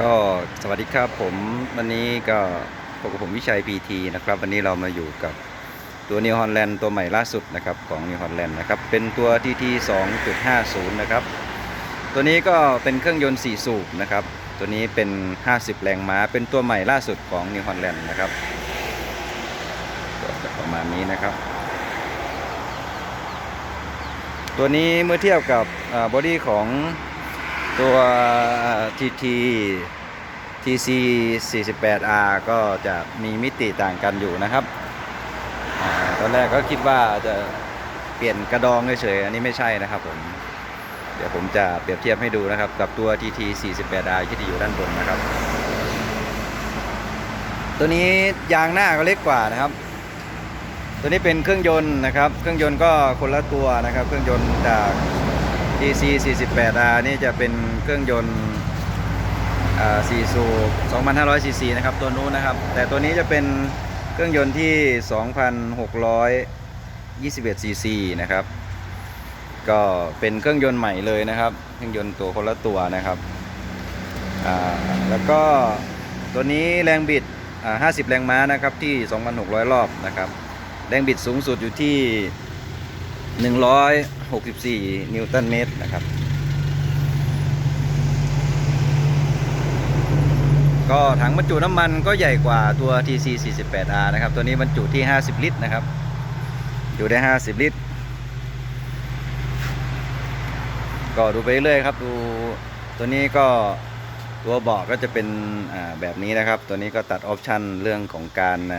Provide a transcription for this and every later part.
ก็สวัสดีครับผมวันนี้ก็พบกับผมวิชัย PT นะครับ วันนี้เรามาอยู่กับตัว New Holland ตัวใหม่ล่าสุดนะครับของ New Holland นะครับเป็นตัว TT 2.50นะครับ ตัวนี้ก็เป็นเครื่องยนต์4สูบนะครับ ตัวนี้เป็น 50 แรงม้า เป็นตัวใหม่ล่าสุดของ New Holland นะครับประมาณนี้นะครับตัวนี้เมื่อเทียบกับบอดี้ของ ตัว TT TC 48R ก็จะมีมิติต่างกันอยู่นะครับอตอนแรกก็คิดว่าจะเปลี่ยนกระดองเฉยๆอันนี้ไม่ใช่นะครับผม เดี๋ยวผมจะเปรียบเทียบให้ดูนะครับ กับตัว TT 48R ที่อยู่ด้านบนนะครับ ตัวนี้ยางหน้าก็เล็กกว่านะครับ ตัวนี้เป็นเครื่องยนต์นะครับ เครื่องยนต์ก็คนละตัวนะครับ เครื่องยนต์จาก TC 48R นี่จะเป็นเครื่องยนต์อ่า4สูบ2,500 cc นะครับตัวนู้นนะครับ แต่ตัวนี้จะเป็นเครื่องยนต์ที่ 2,621 cc นะครับ ก็เป็นเครื่องยนต์ใหม่เลยนะครับ เครื่องยนต์ตัวคนละตัวนะครับ แล้วก็ตัวนี้แรงบิด 50 แรงม้านะครับที่ 2,600 รอบนะครับ แรงบิดสูงสุดอยู่ที่ 64 นิวตันเมตรนะครับ ก็ถังบรรจุน้ำมันก็ใหญ่กว่าตัว TC 48R นะครับ ตัวนี้บรรจุที่ 50 ลิตรนะครับ อยู่ได้ 50 ลิตร ก็ดูไปเรื่อยครับ ดูตัวนี้ก็ตัวเบาะก็จะเป็นแบบนี้นะครับ ตัวนี้ก็ตัดออปชันเรื่องของการอ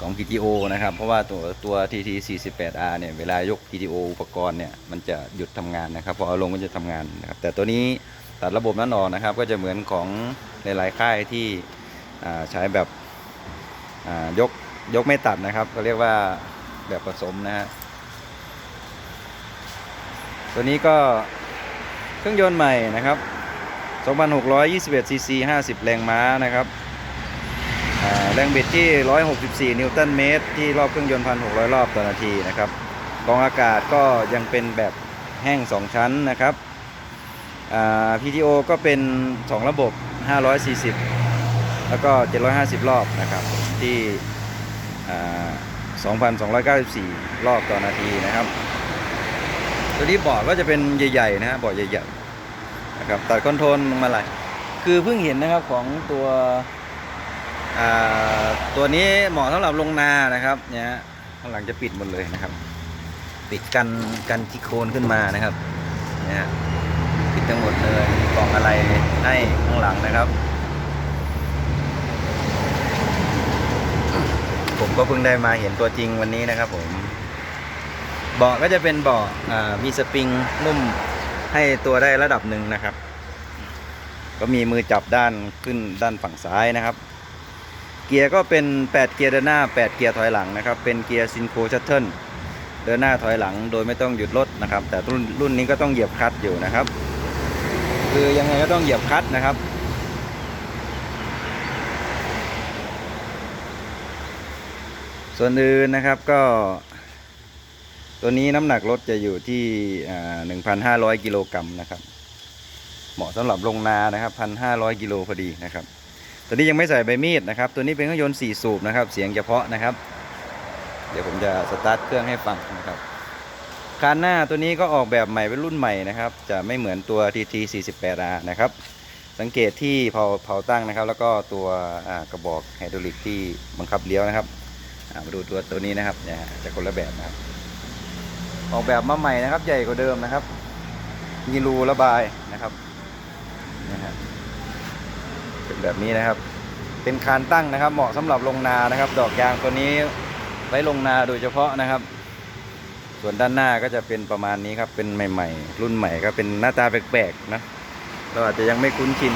ของ PTO นะครับ เพราะว่าตัวตัว TT 48R เนี่ยเวลายก PTO อุปกรณ์เนี่ยมันจะหยุดทำงานนะครับพอเอาลงมันจะทำงานนะครับแต่ตัวนี้ตัดระบบนั้นออกนะครับ ก็จะเหมือนของหลายๆค่ายที่ใช้แบบยกยกไม่ตัดนะครับก็เรียกว่าแบบผสมนะฮะตัวนี้ก็เครื่องยนต์ใหม่นะครับ 2,621 cc 50 แรงม้านะครับ แรงบิดที่ 164 นิวตันเมตร ที่รอบเครื่องยนต์ 1,600 รอบต่อนาทีนะครับกองอากาศก็ยังเป็นแบบแห้ง 2 ชั้นนะครับ PTO ก็เป็น 2 ระบบ 540 แล้วก็ 750 รอบนะครับ ที่ 2,294 รอบต่อนาทีนะครับ ตัวนี้เบาะก็จะเป็นใหญ่ๆนะฮะเบาะใหญ่ๆนะครับตัดคอนโทรลมาหลายคือเพิ่งเห็นนะครับของตัว ตัวนี้เหมาะสำหรับลงนานะครับเนี่ยข้างหลังจะปิดหมดเลยนะครับ ปิดกันกันจิโคนขึ้นมานะครับเนี่ยปิดทั้งหมดเลยมีกล่องอะไรให้ข้างหลังนะครับ ผมก็เพิ่งได้มาเห็นตัวจริงวันนี้นะครับ ผมเบาะก็จะเป็นเบาะมีสปริงนุ่มให้ตัวได้ระดับหนึ่งนะครับ ก็มีมือจับด้านขึ้นด้านฝั่งซ้ายนะครับ เกียร์ก็เป็น 8 เกียร์เดินหน้า 8 เกียร์ถอยหลังนะครับ เป็นเกียร์ซินโคชัตเทิลเดินหน้าถอยหลังโดยไม่ต้องหยุดรถนะครับ แต่รุ่นรุ่นนี้ก็ต้องเหยียบคลัตช์อยู่นะครับ คือยังไงก็ต้องเหยียบคลัตช์นะครับส่วนอื่นนะครับก็ตัวนี้น้ำหนักรถจะอยู่ที่อ่า1,500กิโลกรัมนะครับ เหมาะสำหรับลงนานะครับ1,500กิโลพอดีนะครับ ตัวนี้ยังไม่ใส่ใบมีดนะครับ ตัวนี้เป็นเครื่องยนต์4สูบนะครับ เสียงเฉพาะนะครับ เดี๋ยวผมจะสตาร์ทเครื่องให้ฟังนะครับคานหน้าตัวนี้ก็ออกแบบใหม่เป็นรุ่นใหม่นะครับ จะไม่เหมือนตัว TT 48R นะครับ สังเกตที่เผาเผาตั้งนะครับ แล้วก็ตัวกระบอกไฮดรอลิกที่บังคับเลี้ยวนะครับมาดูตัวตัวนี้นะครับเนี่ยจะคนละแบบนะครับ ออกแบบมาใหม่นะครับ ใหญ่กว่าเดิมนะครับ มีรูระบายนะครับ แบบนี้นะครับ เป็นคานตั้งนะครับ เหมาะสำหรับลงนานะครับ ดอกยางตัวนี้ไว้ลงนาโดยเฉพาะนะครับ ส่วนด้านหน้าก็จะเป็นประมาณนี้ครับ เป็นใหม่ ๆ รุ่นใหม่ก็เป็นหน้าตาแปลกๆนะเราอาจจะยังไม่คุ้นชิน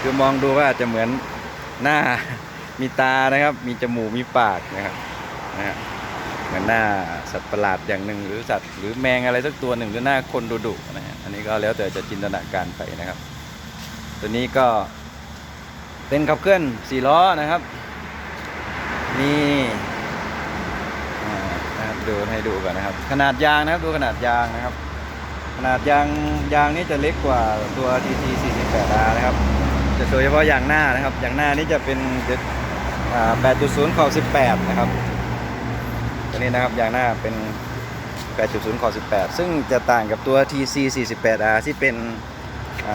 คือมองดูก็อาจจะเหมือนหน้ามีตานะครับ มีจมูกมีปากนะครับนะฮะเหมือนหน้าสัตว์ประหลาดอย่างหนึ่ง หรือสัตว์หรือแมงอะไรสักตัวหนึ่งหรือหน้าคนดุๆนะฮะอันนี้ก็แล้วแต่จะจินตนาการไปนะครับ ตัวนี้ก็ เป็นขับเคลื่อนสี่ล้อนะครับนี่นะครับดูให้ดูกันนะครับ ขนาดยางนะครับดูขนาดยางนะครับ ขนาดยางยางนี่จะเล็กกว่าตัว TT 48R นะครับจะโดยเฉพาะยางหน้านะครับยางหน้านี่จะเป็น8.0ขอบ18 นะครับตัวนี้นะครับยางหน้าเป็น 8.0ขอบ18 ซึ่งจะต่างกับตัว TC 48R ที่เป็นอ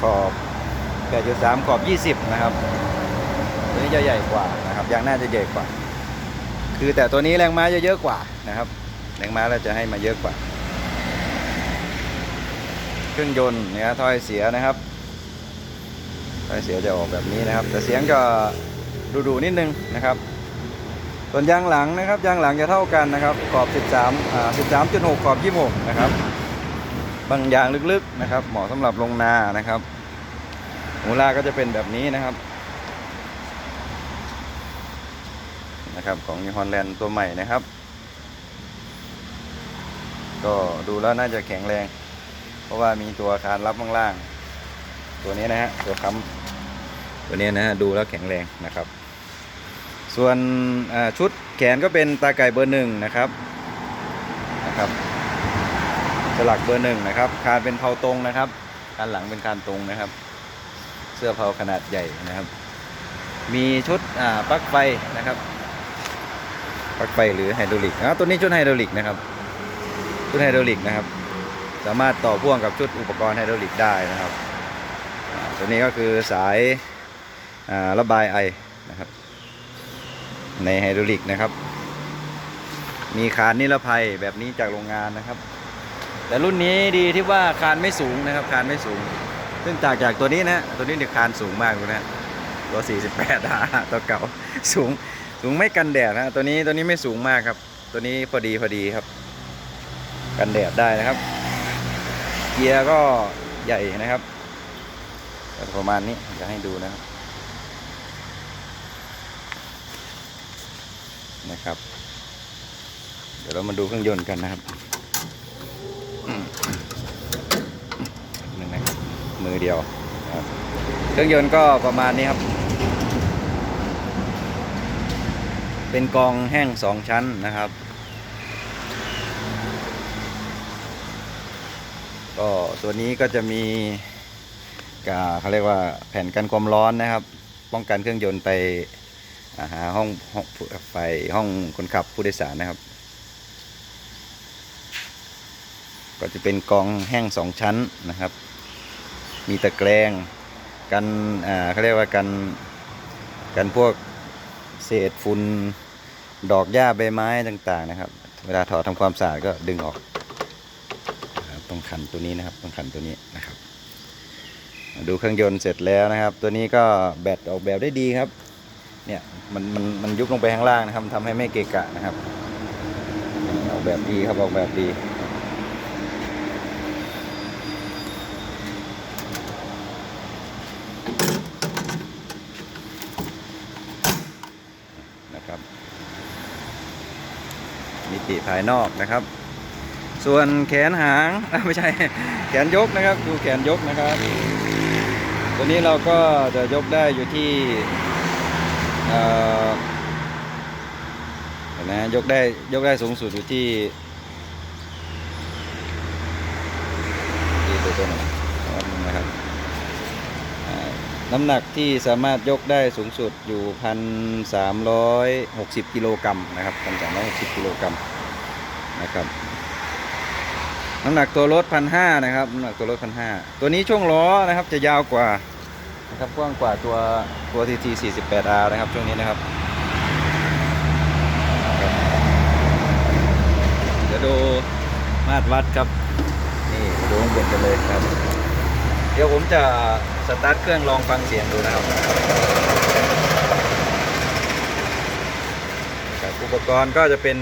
ขอบ 8.3ขอบ 20 นะครับ ตัวนี้จะใหญ่กว่านะครับยางหน้าจะใหญ่กว่า คือแต่ตัวนี้แรงม้าจะเยอะกว่านะครับ แรงม้าเราจะให้มาเยอะกว่า เครื่องยนต์เนี่ยถ้อยเสียนะครับถ้อยเสียจะออกแบบนี้นะครับ แต่เสียงจะดุๆนิดนึงนะครับส่วนยางหลังนะครับยางหลังจะเท่ากันนะครับ ขอบ 13อ่า13.6 ขอบ 26 นะครับ บางยางลึกๆนะครับ เหมาะสำหรับลงนานะครับ หูลาก็จะเป็นแบบนี้นะครับ นะครับของยูฮอนแลนด์ตัวใหม่นะครับ ก็ดูแล้วน่าจะแข็งแรง เพราะว่ามีตัวคานรับข้างล่าง ตัวนี้นะฮะตัวค้ำตัวนี้นะฮะดูแล้วแข็งแรงนะครับ ส่วนชุดแขนก็เป็นตาไก่เบอร์หนึ่งนะครับนะครับสลักเบอร์หนึ่งนะครับคานเป็นเผาตรงนะครับคานหลังเป็นคานตรงนะครับ เสื้อเผาขนาดใหญ่นะครับ มีชุดปลั๊กไฟนะครับปลั๊กไฟหรือไฮดรอลิกอ่าตัวนี้ชุดไฮดรอลิกนะครับ ชุดไฮดรอลิกนะครับ สามารถต่อพ่วงกับชุดอุปกรณ์ไฮดรอลิกได้นะครับตัวนี้ก็คือสายาระบายไอนะครับ ในไฮดรอลิกนะครับ มีคานนิรภัยแบบนี้จากโรงงานนะครับ แต่รุ่นนี้ดีที่ว่าคานไม่สูงนะครับ คานไม่สูง ซึ่งจากจากตัวนี้นะตัวนี้เนี่ยคานสูงมากเลยนะตัว 48อะตัวเก่าสูงสูงไม่กันแดดนะตัวนี้ตัวนี้ไม่สูงมากครับ ตัวนี้พอดีพอดีครับ กันแดดได้นะครับ เกียร์ก็ใหญ่นะครับประมาณนี้จะให้ดูนะครับนะครับ เดี๋ยวเรามาดูเครื่องยนต์กันนะครับอืมหนึ่งนะครับ มือเดียวเครื่องยนต์ก็ประมาณนี้ครับ เป็นกองแห้งสองชั้นนะครับ ก็ตัวนี้ก็จะมีกาเขาเรียกว่าแผ่นกันความร้อนนะครับ ป้องกันเครื่องยนต์ไปหาห้องห้องไปห้องคนขับผู้โดยสารนะครับ ก็จะเป็นกองแห้งสองชั้นนะครับ มีตะแกรงกันอ่าเขาเรียกว่ากันกันพวกเศษฝุ่นดอกหญ้าใบไม้ต่างๆนะครับ เวลาถอดทำความสะอาดก็ดึงออกนะครับตรงขันตัวนี้นะครับตรงขันตัวนี้นะครับ ดูเครื่องยนต์เสร็จแล้วนะครับ ตัวนี้ก็แบตออกแบบได้ดีครับเนี่ยมันมันมันยุบลงไปข้างล่างนะครับทำให้ไม่เกะกะนะครับ ออกแบบดีครับออกแบบดีนะครับ ภายนอกนะครับ ส่วนแขนหางไม่ใช่แขนยกนะครับดูแขนยกนะครับ ตัวนี้เราก็จะยกได้อยู่ที่นะยกได้ยกได้สูงสุดอยู่ที่ที่ตัวตัวนึงนะครับน้ำหนักที่สามารถยกได้สูงสุดอยู่พันสามร้อยหกสิบกิโลกรัมนะครับพันสามร้อยหกสิบกิโลกรัม นะครับ น้ำหนักตัวรถพันห้านะครับน้ำหนักตัวรถพันห้าตัวนี้ช่วงล้อนะครับจะยาวกว่านะครับกว้างกว่าตัวตัว TT 48R นะครับช่วงนี้นะครับเดี๋ยวดูมาตรวัดครับนี่ดูข้างบนกันเลยครับ เดี๋ยวผมจะสตาร์ทเครื่องลองฟังเสียงดูนะครับอุปกรณ์ก็จะเป็น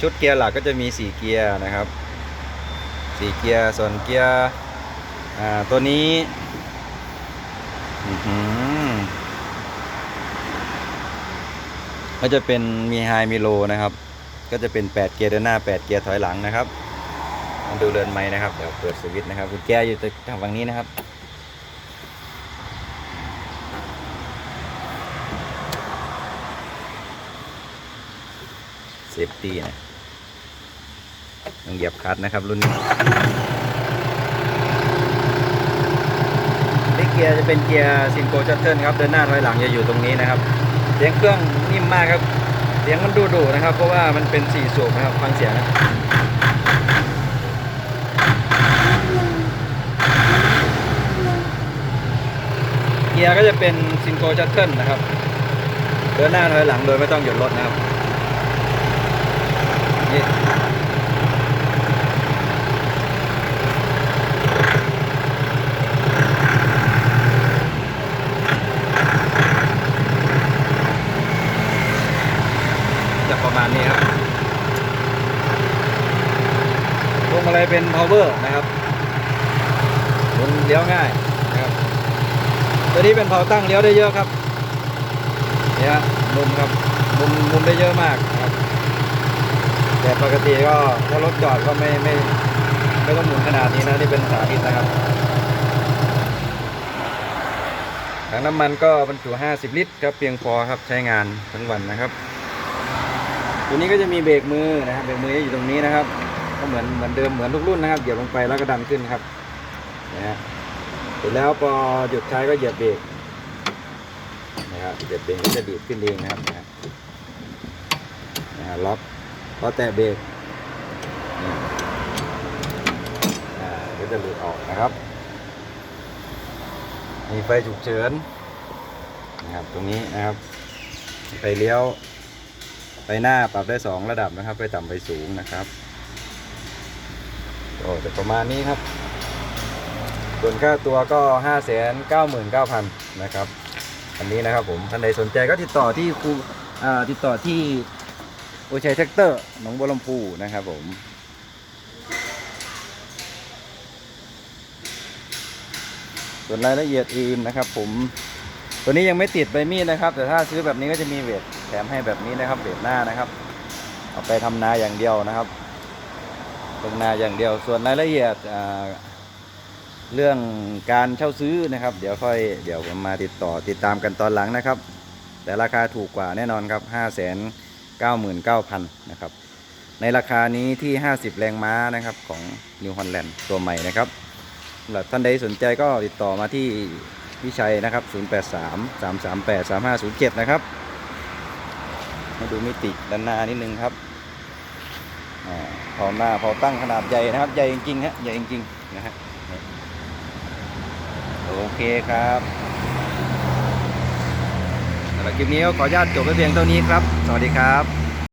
ชุดเกียร์หลักก็จะมี 4 เกียร์นะครับสี่เกียร์ส่วนเกียร์ตัวนี้ก็จะเป็นมีไฮมีโลนะครับ ก็จะเป็น 8 เกียร์เดินหน้า 8 เกียร์ถอยหลังนะครับมาดูเรือนไม้นะครับ เดี๋ยวเปิดสวิตช์นะครับกุญแจอยู่ทางฝั่งนี้นะครับ ซฟตี้นะต้องเหยียบคัดนะครับรุ่นนี้เกเกียร์จะเป็นเกียร์ซินโกชัตเทิลครับเดินหน้าถอยหลังจะอยู่ตรงนี้นะครับเสียงเครื่องนิ่มมากครับเสียงมันดุๆนะครับ เพราะว่ามันเป็นสี่สูบนะครับฟังเสียงนะเกียร์ก็จะเป็นซินโกชัตเทิลนะครับเดินหน้าถอยหลังโดยไม่ต้องหยุดรถนะครับ นี่จะประมาณนี้ครับพวงมาลัยเป็น power นะครับหมุนเลี้ยวง่ายนะครับ ตัวนี้เป็นเผาตั้งเลี้ยวได้เยอะครับ เนี่ยมุมครับ มุมมุมได้เยอะมาก แต่ปกติก็ถ้ารถจอดก็ไม่ไม่ไม่ต้องหมุนขนาดนี้นะนี่เป็นสาธิตนะครับถังน้ำมันก็บรรจุ 50 ลิตรครับเพียงพอครับใช้งานทั้งวันนะครับ ตัวนี้ก็จะมีเบรกมือนะครับเบรกมือจะอยู่ตรงนี้นะครับ ก็เหมือนเหมือนเดิมเหมือนทุกรุ่นนะครับเหยียบลงไปแล้วก็ดันขึ้นครับนะฮะเสร็จแล้วพอหยุดใช้ก็เหยียบเบรกนะครับเหยียบเบรกก็จะดีดขึ้นเองนะครับนะฮะนะฮะล็อก พอแตะเบรกอ่าก็จะหลุดออกนะครับ มีไฟฉุกเฉินนะครับตรงนี้นะครับไฟเลี้ยวไฟหน้าปรับได้สองระดับนะครับไฟต่ำไฟสูงนะครับโอ้แต่ประมาณนี้ครับ ส่วนค่าตัวก็ 5 9 9 0 0 0 นะครับ อันนี้นะครับผมท่านใดสนใจก็ติดต่อที่ครูอ่าติดต่อที่ โอชัยแท็กเตอร์หนองบัวลำพูนะครับผมส่วนรายละเอียดอื่นนะครับ ผม ตัวนี้ยังไม่ติดใบมีดนะครับ แต่ถ้าซื้อแบบนี้ก็จะมีเวทแถมให้แบบนี้นะครับเวทหน้านะครับ เอาไปทำนาอย่างเดียวนะครับลงนาอย่างเดียว ส่วนรายละเอียดเรื่องการเช่าซื้อนะครับ เดี๋ยวค่อยเดี๋ยวผมมาติดต่อติดตามกันตอนหลังนะครับ แต่ราคาถูกกว่าแน่นอนครับ5 9 9 0 0 0นะครับ ในราคานี้ที่ 50 แรงม้านะครับของ New Holland ตัวใหม่นะครับสำหรับท่านใดสนใจก็ติดต่อมาที่พี่ชัยนะครับ 083 338 3507 นะครับ มาดูมิติด้านหน้านิดนึงครับอาพอหน้าพอตั้งขนาดใหญ่นะครับ ใหญ่จริงๆฮะใหญ่จริงๆนะฮะโอเคครับ คลิปนี้ก็ขออนุญาตจบไว้เพียงเท่านี้ครับ สวัสดีครับ